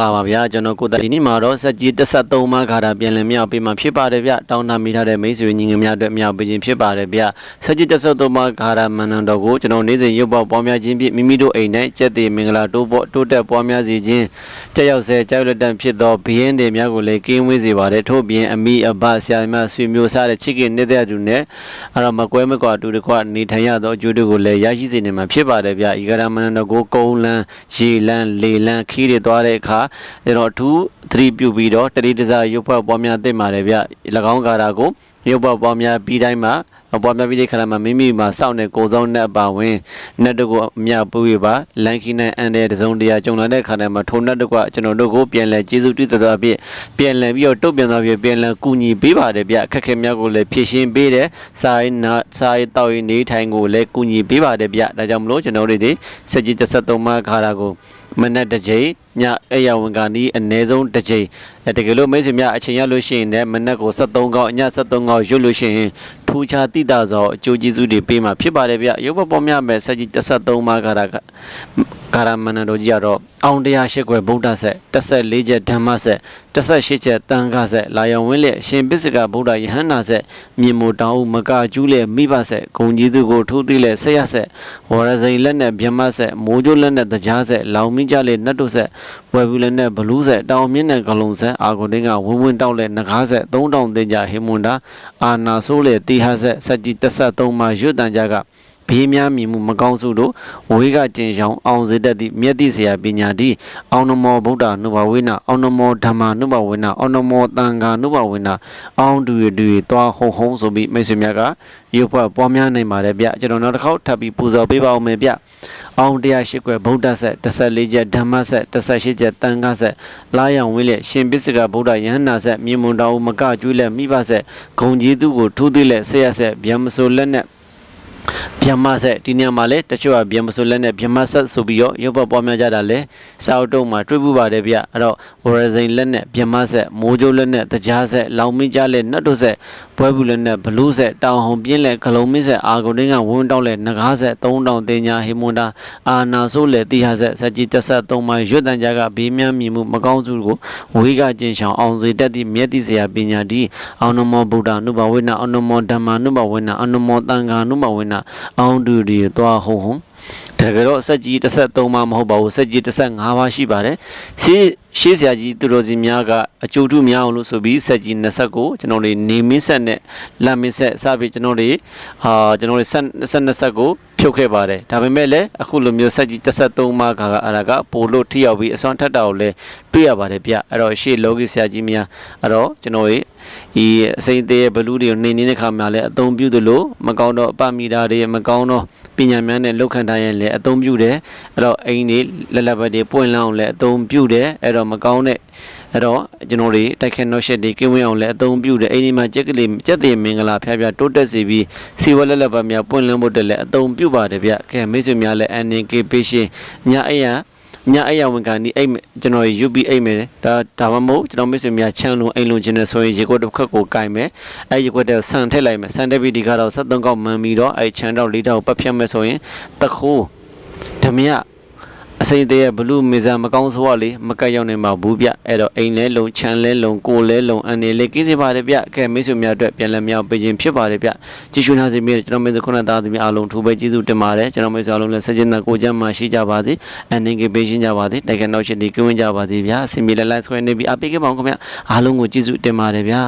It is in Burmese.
ပါပါဗျာကျွန်တော်ကိုတဒီနေ့မှာတော့စက်ကြီး13မှာခါတာပြန်လည်မြောက်ပေးမှာဖြစ်ပါတယ်ဗျတောင်းတမိထားတဲ့မိတ်ဆွေညီငယ်များအတွက်မြောက်ပေးခြင်းဖြစ်ပါတယ်ဗျစက်ကြီး13မှာခါတာမန္တန်တော်ကိုကျွန်တော်နေ့စဉ်ရုပ်ပေါပွားများခြင်းဖြင့်မိမိတို့အိမ်၌ကျက်တည်မင်္ဂလာတိုးပေါ်တိုးတက်ပွားများစေခြင်းကြက်ရောက်ဆဲကြောက်လက်တန်ဖြစ်သောဘီရင်တွေများကိုလည်းကင်းဝေးစေပါတယ်ထို့ပြင်အမိအဘဆရာမဆွေမျိုးစားတဲ့ချစ်ခင်နေတဲ့သူနဲ့အဲ့တော့မကွဲမကွာတူတကွနေထိုင်ရသောအကျိုးတွေကိုလည်းရရှိစေနိုင်မှာဖြစ်ပါတယ်ဗျဤကရမန္တန်တော်ကိုကုန်းလန်းရေလန်းလေလန်းခီးတွေသွားတဲ့အခါကျွန်တော်အထူးသတိပြုပြီးတော့တတိတစားရုပ်ဖွဲ့ပွားများတင်ပါတယ်ဗျ၎င်းကာတာကိုရုပ်ဖွဲ့ပွားများပြီးတိုင်းမှာပွားများပြီးတဲ့ခါမှာမိမိမှာစောင့်နေကိုယ်ဆုံးနဲ့ပါဝင်နတ်တို့ကိုအမြပူရပါလန်ခီနဲ့အန်တဲ့တစုံတရာကြုံလာတဲ့ခါမှာထုံနတ်တို့ကကျွန်တော်တို့ကိုပြန်လဲကျေးဇူးပြုတော်အဖြစ်ပြန်လဲပြီးတော့တုတ်ပြန်တော်အဖြစ်ပြန်လဲကူညီပေးပါတယ်ဗျအခက်ခဲများကိုလည်းဖြည့်ရှင်းပေးတယ်စာရေးနာစာရေးတောက်ရေးနေထိုင်ကိုလည်းကူညီပေးပါတယ်ဗျဒါကြောင့်မလို့ကျွန်တော်တို့တွေစက်ကြီး73မှာခါတာကို မနက်တစ်ချိန်ညအဲ့ရဝန်ကနီးအနည်းဆုံးတစ်ချိန်အဲတကယ်လို့မိတ်ဆွေများအချိန်ရလို့ရှိရင်လည်းမနက်ကို73ကောက်ည73ကောက်ရွတ်လို့ရှိရင် ထူခြားတိတာသောအကျိုးကျေးဇူးတွေပေးမှာဖြစ်ပါတယ်ဗျရုပ်ပေါ်ပေါ်များမဲ့စက်ကြီး73မှာခါတာကကာရမဏတော်ကြီးကတော့အောင်တရားရှိခွဲဗုဒ္ဓဆက်14ချက်ဓမ္မဆက်18ချက်တန်ခါဆက်လာယံဝင်းလက်ရှင်ပစ္စကဗုဒ္ဓယဟန္တာဆက်မြင်မိုတောင်းမကကျူးလက်မိဘဆက်ဂုံကြီးသူကိုထိုးသိလက်ဆက်ရဆက်ဝရဇိန်လက်နဲ့ဗျမဆက်မိုးကျိုးလက်နဲ့တကြားဆက်လောင်မိကြလက်နတ်တို့ဆက်ဝယ်ဘူးလက်နဲ့ဘလူးဆက်တောင်မြင့်နဲ့ဂလုံးဆက်အာဂုန်တင်းကဝင်းဝင်းတောက်လက်နဂါးဆက်3000တင်ကြဟေမွန်တာအာနာဆိုးလက်တီဟာဆက်စက်ကြီး33မှာရွတ်တန်ကြကဘေးများမြင်မှုမကောင်းစုတို့ဝေးကကျင်ဆောင်အောင်စေတတ်သည့်မြတ်တိဆရာပညာတိအောင်နမောဗုဒ္ဓနုဘဝေနအောင်နမောဓမ္မနုဘဝေနအောင်နမောတန်ခါနုဘဝေနအောင်တူရတူရသွားဟုံဟုံဆိုပြီးမိတ်ဆွေများကရုပ်ဖွဲ့ပွားများနိုင်ပါတယ်ဗျကျွန်တော်နောက်တစ်ခေါက်ထပ်ပြီးပူဇော်ပေးပါအောင်မယ်ဗျ အောင်တရားရှိခွဲဗုဒ္ဓဆက်14ချက်ဓမ္မဆက်18ချက်တန်ခါဆက်လာယံဝင်းလက်ရှင်ပစ္စကဗုဒ္ဓယဟန္တာဆက်မြေမွန်တော်မကကျွေးလက်မိဘဆက်ဂုံကြီးသူကိုထူးသေးလက်ဆက်ရဆက်ဗျမဆိုလက်နဲ့ ဗျမဆက်ဒီနေရာမှာလဲတချို့ကဗျမဆိုလက်နဲ့ဗျမဆက်ဆိုပြီးတော့ရုပ်ပတ်ပွားများကြတာလဲစာအုပ်တုံးမှာတွေ့ပူပါတယ်ဗျအဲ့တော့ဝရဇိန်လက်နဲ့ဗျမဆက်မိုးကြိုးလက်နဲ့တကြားဆက်လောင်မင်းကြားလက်နတ်တို့ဆက်ဘွဲဘူးလက်နဲ့ဘလူးဆက်တောင်ဟုံပြင်းလက်ဂလုံးမင်းဆက်အာဂုန်တင်းကဝန်းတောက်လက်နဂါးဆက်3000တင်ညာဟေမွန်တာအာနာဆိုးလက်တိဟာဆက်စကြည်တက်ဆက်3မိုင်ရွတ်တန်ကြကဘေးမြန်းမြင်မှုမကောင်းစုကိုဝေးကကျင်ဆောင်အောင်စေတတ်သည့်မြတ်တိစရာပညာဒီအောင်နမောဗုဒ္ဓနုဘဝေနအောင်နမောဓမ္မနုဘဝေနအောင်နမောတန်ခါနုဘဝေနအောင်တူဒီသွားဟုံဟုံတကယ်တော့စက်ကြီး33မှာမဟုတ်ပါဘူးစက်ကြီး35ပါရှိပါတယ်ရှေး ရှေးဆရာကြီးသူတော်စင်များကအကျိုးထုများအောင်လို့ဆိုပြီးစက်ကြီး20ကိုကျွန်တော်တို့နေမင်းဆက်နဲ့လက်မင်းဆက်စပြီးကျွန်တော်တို့ဟာကျွန်တော်တို့ဆက်22ဆက်ကိုဖြုတ်ခဲ့ပါတယ်ဒါပေမဲ့လည်းအခုလိုမျိုးစက်ကြီး33မှာကကအရာကပိုလို့ထိရောက်ပြီးအစွမ်းထက်တာကိုလည်းတွေ့ရပါတယ်ဗျအဲ့တော့ရှေးလောကီဆရာကြီးများအဲ့တော့ကျွန်တော်တို့ဒီအစိမ့်သေးရဲ့ဘလူးတွေကိုနှိမ့်နေတဲ့ခါမှာလည်းအသုံးပြုသလိုမကောင်းတော့အပမီတာတွေမကောင်းတော့ ပညာများနဲ့လောက်ခံထားရင်လည်းအသုံးပြုတယ်အဲ့တော့အိမ်တွေလက်လက်ပတ်တွေပွင့်လောင်းလည်းအသုံးပြုတယ်အဲ့တော့မကောင်းတဲ့အဲ့တော့ကျွန်တော်တွေတိုက်ခက်နှော့ရှက်တွေကင်းဝင်းအောင်လည်းအသုံးပြုတယ်အိမ်ဒီမှာကြက်ကလေးကြက်သေးမင်္ဂလာဖျားဖျားတိုးတက်စေပြီးစီဝက်လက်လက်ပတ်များပွင့်လန်းဖို့တက်လည်းအသုံးပြုပါတယ်ဗျကဲမိတ်ဆွေများလည်းအန်နင်ကေပေးရှင်ညအိယာ ညအဲ့ရဝန်ကန်ဒီအဲ့ကျွန်တော် UB အိတ်မယ်ဒါဒါမှမဟုတ်ကျွန်တော်မိတ်ဆွေများချမ်းလုံးအိမ်လုံးခြင်းနဲ့ဆိုရင်ရေခွက်တစ်ခက်ကိုကင်မယ်အဲ့ရေခွက်တဲ့ဆန်ထည့်လိုက်မယ်ဆန်တက်ပြီးဒီကတော့73ကောက်မှန်ပြီးတော့အဲ့ချမ်းတော့၄တောက်ပတ်ဖြတ်မယ်ဆိုရင်တခိုးဓမြ အစိမ့်တဲ့ဘလူးမေဇာမကောင်းဆိုးလေးမကတ်ရောက်နေမှာဘူးဗျအဲ့တော့အိမ်လဲလုံးချမ်းလဲလုံးကိုလဲလုံးအနေလေးကိစေပါတယ်ဗျကဲမိတ်ဆွေများအတွက်ပြန်လည်မြောက်ပေးခြင်းဖြစ်ပါတယ်ဗျကြည့်ရှုနာစီမြေကျွန်တော်မိတ်ဆွေခုနသားသမီးအားလုံးထူပဲကျေးဇူးတင်ပါတယ်ကျွန်တော်မိတ်ဆွေအားလုံးလည်းဆက်ကျင်တဲ့ကိုချမ်းမှရှိကြပါစေအနေကပေးရှင်းကြပါစေတိုက်ခဏနောက်ရှိဒီကင်းဝင်းကြပါစေဗျာအစီမီလည်း like ဆွဲနေပြီးအပိကေပေါင်းခင်ဗျအားလုံးကိုကျေးဇူးတင်ပါတယ်ဗျာ